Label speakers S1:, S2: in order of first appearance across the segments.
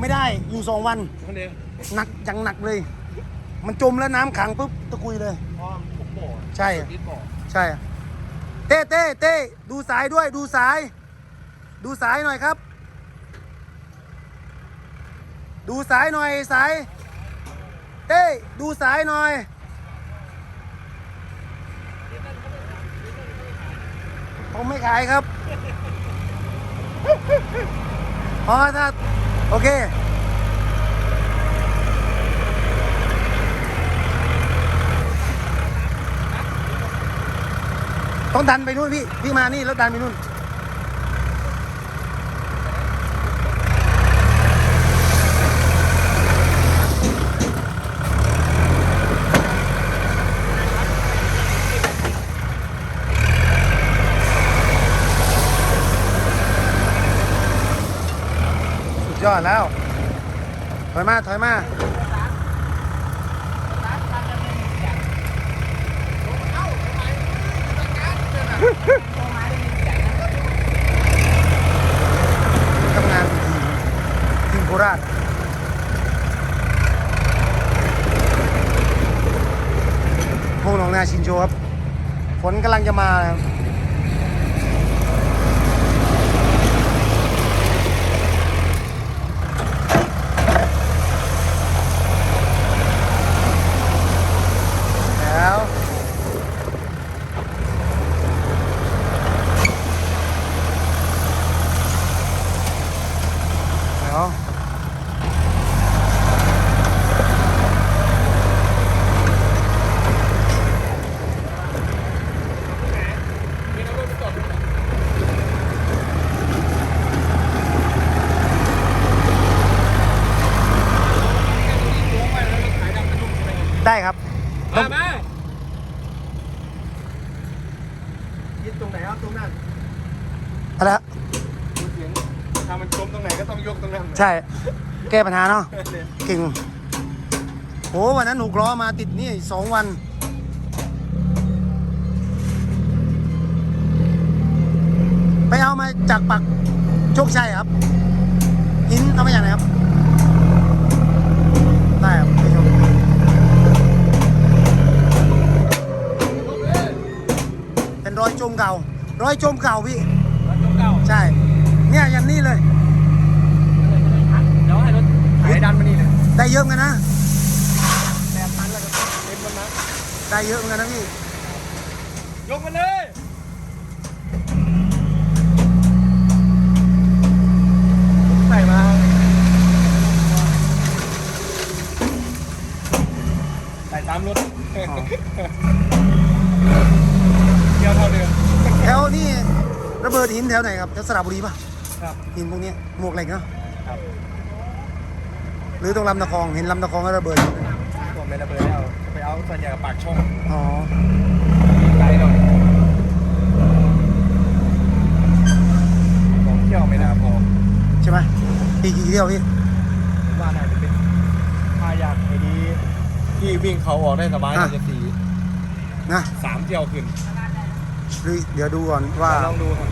S1: ไม่ได้อยู่สองวัน
S2: คนเดียว
S1: หนักอย่างหนักเลย มันจมแล้วน้ำขังปุ๊บตะกุยเลย
S2: พ่อผมบ่อ
S1: ใช่
S2: นิดบ่อ
S1: ใช่ เต้เต้เต้ดูสายด้วยดูสาย ดูสายหน่อยครับ ดูสายหน่อยสาย เต้ดูสายหน่อย ผมไม่ขายครับ เพราะถ้า โอเคต้องดันไปนู่นพี่ พี่มานี่แล้วดันไปนู่น ก่อดแล้ว ถอยมา ถอยมา ทำงานทีมทีมโคราชพวกหนองนาชินโจครับ ฝนกำลังจะมาครับแล้ว เดี๋ยวได้ครับ
S2: มามายึดตรงไหนเอาตรงนั้น
S1: อะไรฮะ
S2: ดูเสียงถ้ามันจมตรงไหนก็ต้องยกตรงนั้น
S1: ใช่ แก้ปัญหาเนาะ
S2: เนี่ย
S1: เก่งโหวันนั้นหนูกล้อมาติดนี่สองวัน ไปเอามาจากปักโชคชัยครับหินเอามาจากไหนครับ ได้ครับไปชมเป็นรอยจมเก่า รอยจมเก่าพี่
S2: รถยกเก่า
S1: ใช่ เนี่ยยันนี่เลย
S2: เดี๋ยวให้รถไถ ดันมานี่เลย
S1: ได้เยอะเหมือนกันนะ
S2: แปดพันแล้วก็เต็มมันนะ
S1: ได้เยอะเหมือนกันนะพี่
S2: ยกมาเลยใส่มาใส่ตามรถเที่ยวเท่าเดิม
S1: แถวนี่ระเบิดหินแถวไหนครับแถวสระบุรีป่ะ
S2: ครับ
S1: หินพวกเนี้ยหมวกเหล็กเนาะ
S2: ครับ
S1: หรือตรงลำตะคองเห็นลำตะคองก็ระเบิด
S2: ผมไม่ระเบิดแล้วไปเอาส่วนใหญ่กับปากช่อง
S1: อ๋อ
S2: ไกลหน่อยสองเที่ยวไม่น่าพอ
S1: ใช่ไหมปีกี่เที่ยวพี่
S2: ผมว่าน่าจะเป็นถ้าอยากไอ้ดีที่วิ่งเขาออกได้สบายน่าจะสี่
S1: นะ
S2: สามเที่ยวขึ้น
S1: หรือเดี๋ยวดูก่อนว่า
S2: ลองดูครับ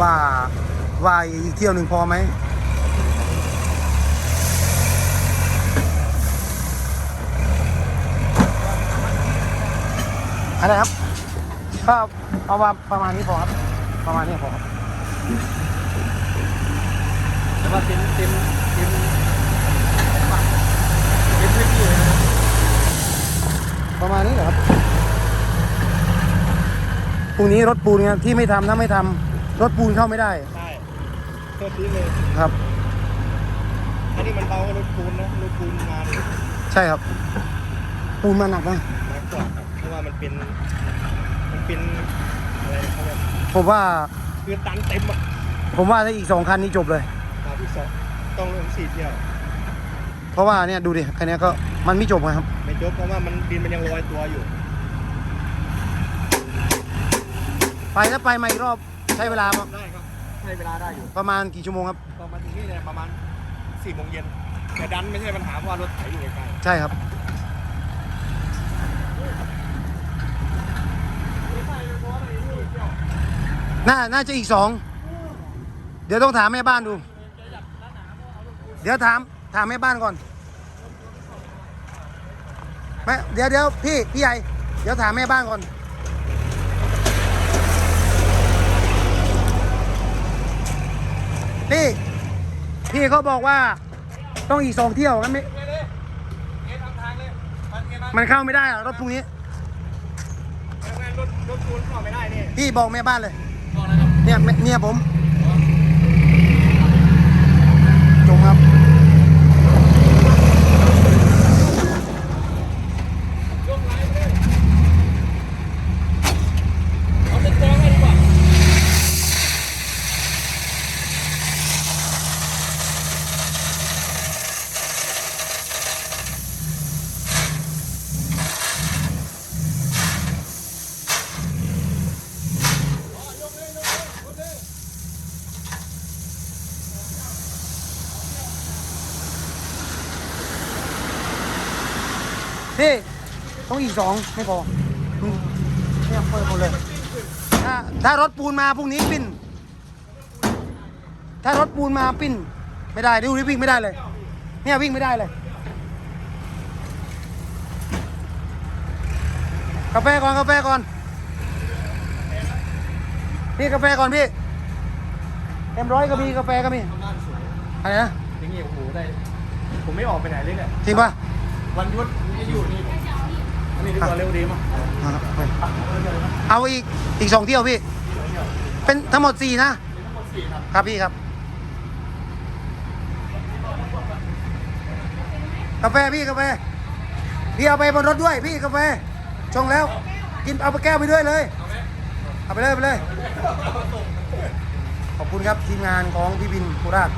S1: ว่าว่าอีกเที่ยวหนึ่งพอไหม อะไรครับก็เอาว่าประมาณนี้พอครับ ประมาณนี้พอครับ
S2: แต่ว่าเต็มเต็มเต็มเต็มพื้นที่เลยนะ
S1: ประมาณนี้เหรอครับพรุ่งนี้รถปูนเนี่ยที่ไม่ทำถ้าไม่ทำรถปูนเข้าไม่ได้
S2: ใช่ตัวทีเลย
S1: ครับ
S2: อันนี้มันเบากว่ารถปูนนะรถปูนมาเนี่ย
S1: ใช่ครับ ปูนมาหนักนะ
S2: หนักกว่าครับเพ ราะว่ามันเป็นมันเป็นอะไรเขาเรียก
S1: ผมว่า
S2: คือตันเต็มอะ
S1: ผมว่าถ้าอีกสองคันนี้จบเลย
S2: มาที่สองต้องลงสี่เที่ยว
S1: เพราะว่าเนี่ยดูดิคันนี้ก็มันไม่จบไงครับ
S2: ไม่จบเพราะว่ามันดินมันยังลอยตัวอยู่
S1: ไปถ้าไปมาอีกรอบใช้เวลาประ
S2: ได้ครับใช้เวลาได้อยู่
S1: ประมาณกี่ชั่วโมงครับ
S2: ตอนมาถึงนี่เนี่ยประมาณสี่โมงเย็นแต่ดันไม่ใช่ปัญหาเพราะว่ารถไถอยู่ไกล
S1: ใช่ครับ น่าน่าจะอีกสองเดี๋ยวต้องถามแม่บ้านดู เดี๋ยวถามถามแม่บ้านก่อนแม่เดี๋ยวเดี๋ยวพี่พี่ใหญ่เดี๋ยวถามแม่บ้านก่อน พี่ พี่เขาบอกว่าต้องอีกสองเที่ยวงั้นไม่
S2: เลยเลยเอ๊ะทำทางเลยมันไงบ้าง
S1: มันเข้าไม่ได้อะรถพรุ่งนี้
S2: งานรถรถจูนเข้าไม่ได้นี่
S1: พี่บอกแม่บ้านเลย
S2: บอกนะครับ
S1: เนี่ยแม่เมียผมจงครับ
S2: ยกไลน์ไปเลยเอาเป็นแจ้งให้ดีกว่า
S1: พี่ต้องอีกสองไม่พออืมเนี่ยเปิดหมดเลยถ้าถ้ารถปูนมาพรุ่งนี้ปิ้น ถ้ารถปูนมาปิ้น ไม่ได้ดูนี่วิ่งไม่ได้เลย เนี่ยวิ่งไม่ได้เลย กาแฟก่อนกาแฟก่อน พี่กาแฟก่อนพี่เอ็มร้อยก็มีกาแฟก็มี
S2: บ้านสวย
S1: อะไรนะ
S2: อย่างงี้โอ้โหได้ ผมไม่ออกไปไหนเลยเนี่ย
S1: จริงปะ
S2: วันหยุดไม่อยู่นี่อันนี้ดีกว่าเร็วดีมั้ง
S1: อะไปเอาอีกอีกสองเที่ยวพี่ เป็นทั้งหมดสี่นะ
S2: ทั้งหมดสี่ครับ
S1: ครับพี่ครับ กาแฟพี่กาแฟ พี่เอาไปบนรถด้วยพี่กาแฟ ชงแล้ว กินเอาไปแก้วไปด้วยเลย เอาไปเลยเอาไปเลย ขอบคุณครับทีมงานของพี่บินโคราช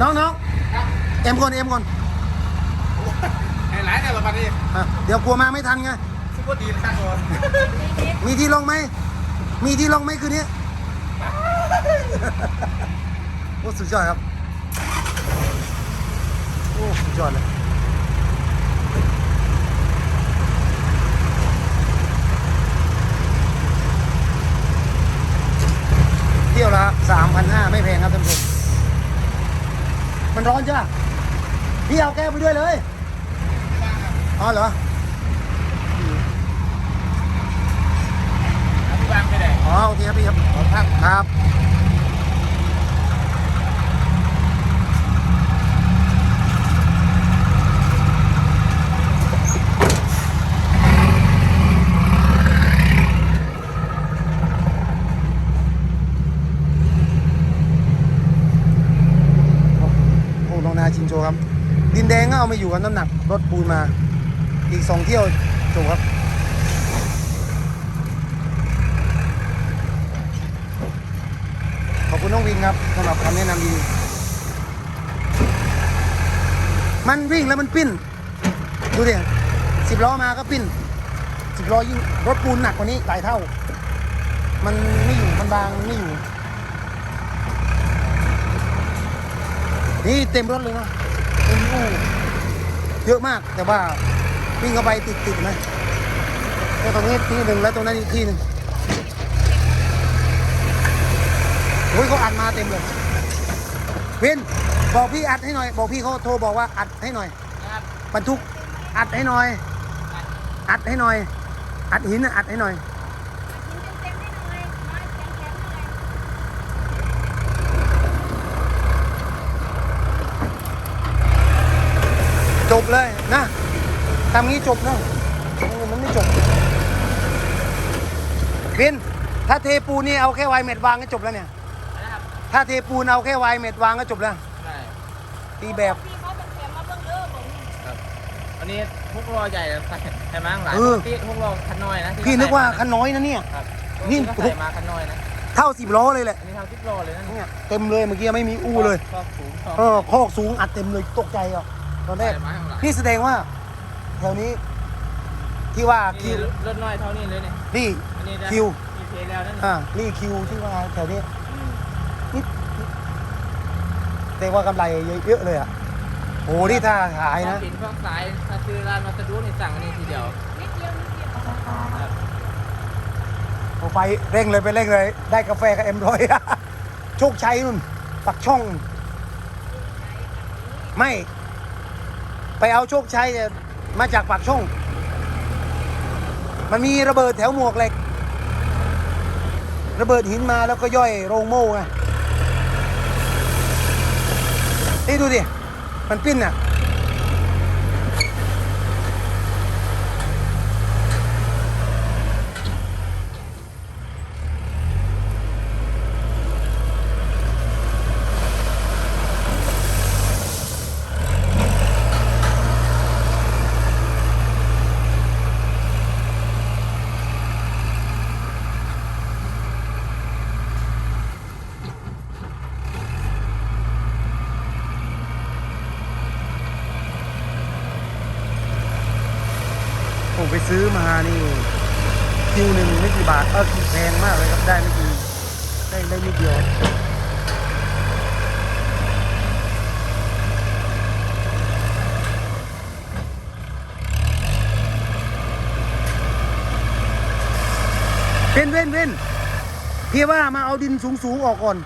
S1: น้องน้อง เอ็มก่อนเอ็มก่อน
S2: ไอ้หลายแต่ละวันนี้
S1: อะเดี๋ยวกลัวมาไม่ทันไง
S2: ซุปเปอร์ดีนะก่อน
S1: มีที่ลงไหม มีที่ลงไหมคืนนี้โอ้สุดยอดครับ โอ้สุดยอดเลยเที่ยวละสามพันห้าไม่แพงครับท่านผู้ชม มันร้อนจ้ะพี่เอาแก้วไปด้วยเลยอ๋อเหรอ
S2: พี่บางไปไหน
S1: อ๋อโอเคครับพี่ครับ
S2: ครับ
S1: ครับ โอ้ตองนาชินโจครับ ดินแดงก็เอยู่กับน้ำหนักรถปูนมา อีกสองเที่ยวจบครับขอบคุณน้องวินครับสำหรับคำแนะนำดี มันวิ่งแล้วมันปิ้น ดูดิสิบล้อมาก็ปิ้นสิบล้อยิ่งรถปูนหนักกว่านี้หลายเท่า มันไม่อยู่มันบางไม่อยู่ นี่เต็มรถเลยนะเต็มอู่ เยอะมาก แต่ว่าวิ่งเข้าไปติดติดๆไหมแล้วตรงนี้ที่หนึ่งแล้วตรงนั้นอีกที่หนึ่งโอ้ยเขาอัดมาเต็มเลยวินบอกพี่อัดให้หน่อย บอกพี่เขาโทรบอกว่าอัดให้หน่อย
S2: ครับ
S1: บรรทุกอัดให้หน่อย อัดให้หน่อย อัดหินน่ะอัดให้หน่อย เลยนะทำงี้จบนะมันไม่จบวินถ้าเทปูนนี่เอาแค่ไวเม็ดวางก็จบแล้วเนี่ย
S2: นะครับ
S1: ถ้าเทปูนเอาแค่ไวเม็ดวางก็จบแล้ว
S2: ใช่
S1: ตีแบบ
S3: พี่เขาเป็นแถมมาเบิ่งเด้อผมนี่
S2: อันนี้พวกรอใหญ่ใส่ใส่มาข้างหลัง
S1: เออ
S2: ที่พวกรอคันน้อยนะที่
S1: พี่นึกว่า
S2: ใส่
S1: คันน้อยนะเนี่ย
S2: ครับ
S1: นี่
S2: นี่ก็ใส่มาคันน้อยนะ
S1: เท่าสิบล้อเลยแหละ
S2: อันนี้ทำทิปรอเลยนะ
S1: เนี่ยเต็มเลยเมื่อกี้ไม่มีอู้เลย
S2: ชอบสูงชอบ
S1: เออคอกสูงอัดเต็มเลยตกใจอะ ตอนแรก
S2: ใส่มาข้างหลัง
S1: นี่แสดงว่าแถวนี้ที่ว่าคิ
S2: นี่
S1: ว
S2: รถน้อยเท่านี้เลยเนี่ย
S1: นี่
S2: อันนี้นะ
S1: คิว
S2: มีเพลแล้วนั่น
S1: อ่านี่คิวที่ว่าแถวนี้นี่แต่ว่ากำไรเยอะๆเลยอะโอ้นี่ถ้าขายนะ
S2: ปินพวกสายถ้าซื้อร้านวัสดุนี่สั่งอันนี้ทีเดียว
S3: นิดเดียวนิดเดียว
S2: ครับ
S1: เอาไปเร่งเลยไปเร่งเลย ได้กาแฟกับเอ็มร้อย โชคชัยนุ่นปักช่อง ไม่ ไปเอาโชคชัยมาจากปากช่อง มันมีระเบิดแถวหมวกเหล็ก ระเบิดหินมาแล้วก็ย่อยโรงโม่ไงนี่ดูดิ มันปิ้นอะ ผมไปซื้อมานี่คิวหนึ่งไม่กี่บาทเออแพงมากเลยครับได้ไม่กี่ได้ได้นิดเดียวเว้นเว้นเว้นพี่ว่ามาเอาดินสูงสูงๆออกก่อน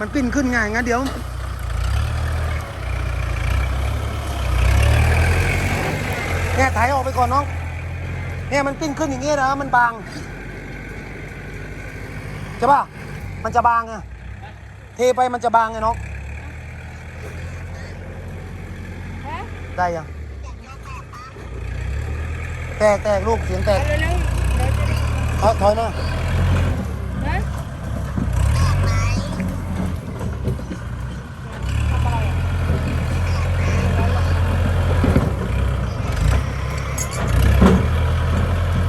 S1: มันปิ้นขึ้นง่ายงั้นเดี๋ยวเนี่ยถ่ายออกไปก่อนน้อง เนี่ยมันปิ้นขึ้นอย่างเงี้ยนะมันบางใช่ป่ะมันจะบางไงเทไปมันจะบางไงน้อง
S3: ฮะ
S1: ได้ยังแตกแตกลูกเสียงแตก
S3: เอาเร็วๆเดี๋ยวจะได้
S1: เอาถอยมา
S3: ฮะทำอะไรอะ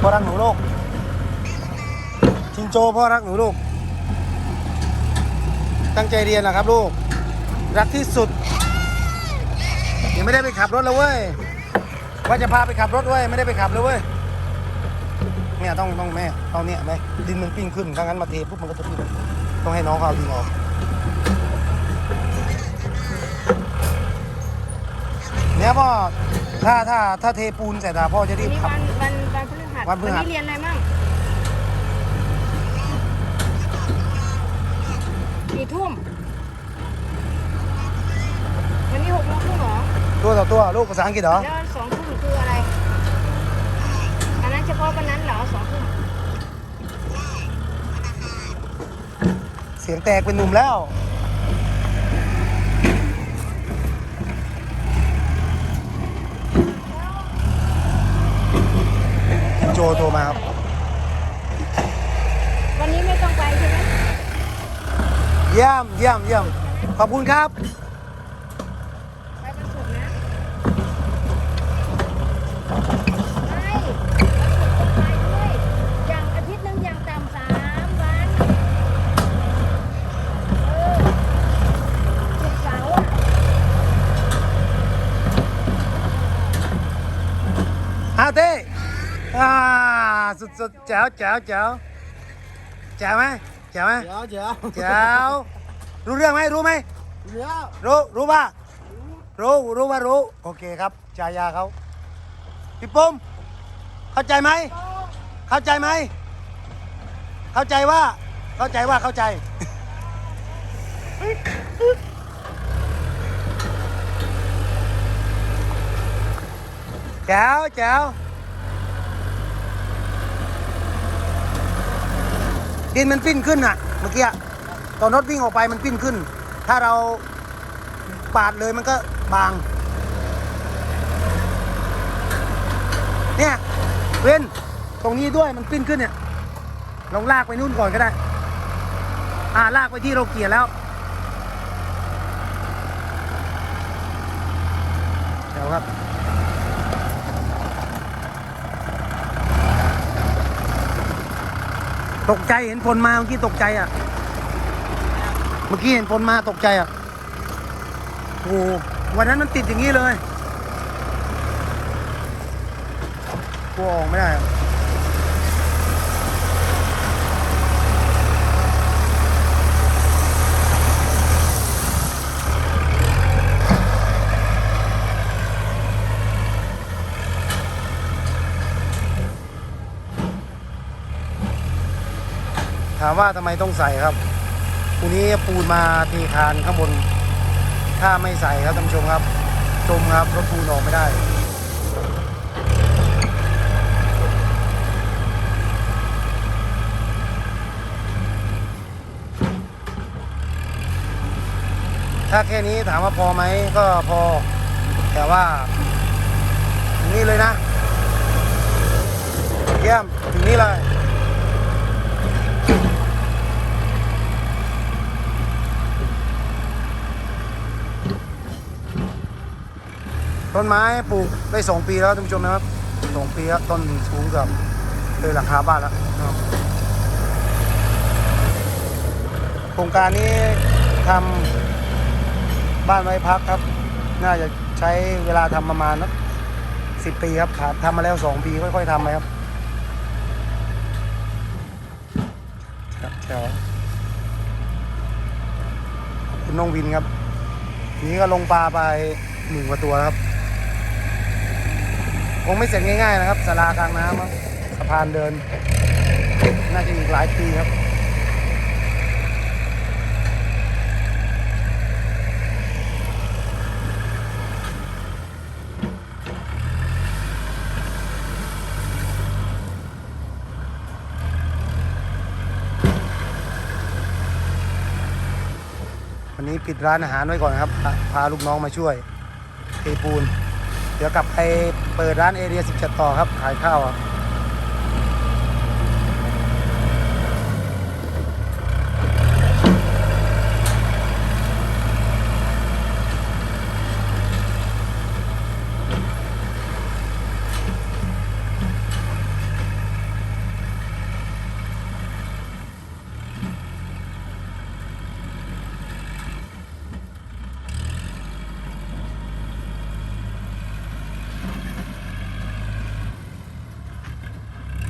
S1: พ่อรักหนูลูกชินโจพ่อรักหนูลูก ตั้งใจเรียนนะครับลูก รักที่สุด ยังไม่ได้ไปขับรถเลยเว้ย ว่าจะพาไปขับรถเว้ย ไม่ได้ไปขับเลยเว้ย เนี่ยต้องต้องแม่เอาเนี่ยแม่ดินมันปิ้งขึ้นถ้างั้นมาเทปุ๊บมันก็จะปิ้งต้องให้น้องเขาเอาดินออกเนี่ยพ่อถ้าถ้าถ้าเทปูนใส่ตาพ่อจะรีบขับ
S3: วันวัน วันพฤหัส
S1: วันพฤหัส
S3: นี้เรียนอะไรมั่งกี่ทุ่มวันนี้หกโมงครึ่งเหรอ
S1: ตัวต่อตัวลูกภาษาอังกฤษเหรอ
S3: แล้วสองทุ่มคืออะไร อันนั้นเฉพาะวันนั้นเหรอสองทุ่ม
S1: เสียงแตกเป็นหนุ่มแล้ว โจโทรมาครับ
S3: วันนี้ไม่ต้องไปใช่ไหม
S1: เยี่ยมเยี่ยมเยี่ยมขอบคุณครับ
S3: ไปวันศุกร์นะไม่วันศุกร์ต้องไปด้วยอย่างอาทิตย์หนึงอย่างต่ำสามวันเออศุกร์เสาร์อะ
S1: อาเต้ อ่าสุดสุดๆแจ๋วแจ๋วแจ๋วแจ๋วไหมแจ๋วไหม
S2: เดี๋ยวเดี๋ยว
S1: แจ๋วรู้เรื่องไหมรู้ไหม
S2: เดี๋ยว
S1: รู้รู้ป่ะรู้รู้ว่ารู้โอเคครับจายาเขาพี่ปุ้มเข้าใจไหมเข้าใจไหมเข้าใจว่าเข้าใจว่าเข้าใจ แจ๋วแจ๋ว ดินมันปิ้นขึ้นอะ เมื่อกี้ตอนรถวิ่งออกไปมันปิ้นขึ้น ถ้าเราปาดเลยมันก็บาง เนี่ยเว้นตรงนี้ด้วยมันปิ้นขึ้นเนี่ยลองลากไปนู่นก่อนก็ได้ อ่าลากไปที่เราเกียร์แล้วเดี๋ยวครับ ตกใจเห็นฝนมาเมื่อกี้ตกใจอะ เมื่อกี้เห็นฝนมาตกใจอะโอ้โหวันนั้นมันติดอย่างนี้เลยกลัวออกไม่ได้ามว่าทำไมต้องใส่ครับพรุ่งนี้ปูนมาเทีคานข้างบน ถ้าไม่ใส่ครับท่านผู้ชมครับ จมครับรถปูนออกไม่ได้ถ้าแค่นี้ถามว่าพอไหมก็พอ แต่ว่าถึงนี้เลยนะ เยี่ยม ถึงนี้เลย ต้นไม้ปลูกได้สองปีแล้วท่านผู้ชมนะครับสองปีแล้วต้นสูงเกือบเลยหลังคาบ้านแล้วนะโครงการนี้ทำบ้านไว้พักครับ น่าจะใช้เวลาทำประมาณนักสิบปีครับทำมาแล้วสองปีค่อยๆทำไปครับครับแถวคุณน้องวินครับนี้ก็ลงปลาไปหมื่นกว่าตัวครับ คงไม่เสร็จง่ายๆนะครับสารากลางน้ำครับสะพานเดิน น่าจะอีกหลายปีครับวันนี้ปิดร้านอาหารไว้ก่อนนะครับพาพาลูกน้องมาช่วยเทปูน เดี๋ยวกลับไปเปิดร้านเอเรีย17 ต่อครับ ขายข้าวอะ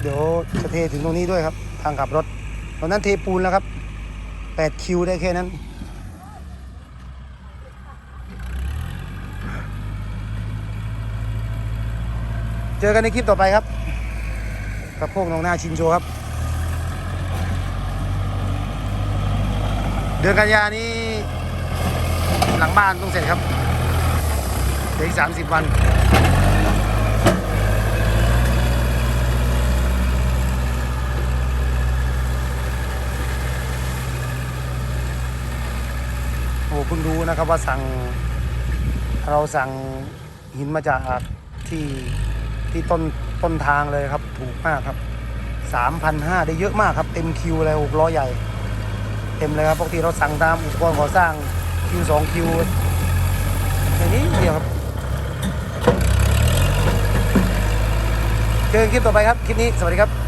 S1: ดี๋ยว จะเทถึงตรงนี้ด้วยครับ ทางขับรถ ตอนนั้นเทปูนแล้วครับ8คิวได้แค่นั้นเจอกันในคลิปต่อไปครับ กับพวกน้องหน้าชินโชครับ เดือนกันยานี้ หลังบ้านต้องเสร็จครับเดี๋ยวอีกสามสิบวัน โอ้เพิ่งรู้ นะครับว่าสั่งเราสั่งหินมาจากที่ที่ต้นต้นทางเลยครับ ถูกมากครับสามพันห้าได้เยอะมากครับเต็มคิวเลยหกล้อใหญ่ เต็มเลยครับปกติเราสั่งตามอุปกรณ์ก่อสร้างคิวสองคิวแค่นี้เดียวครับเจอกันคลิปต่อไปครับ คลิปนี้สวัสดีครับ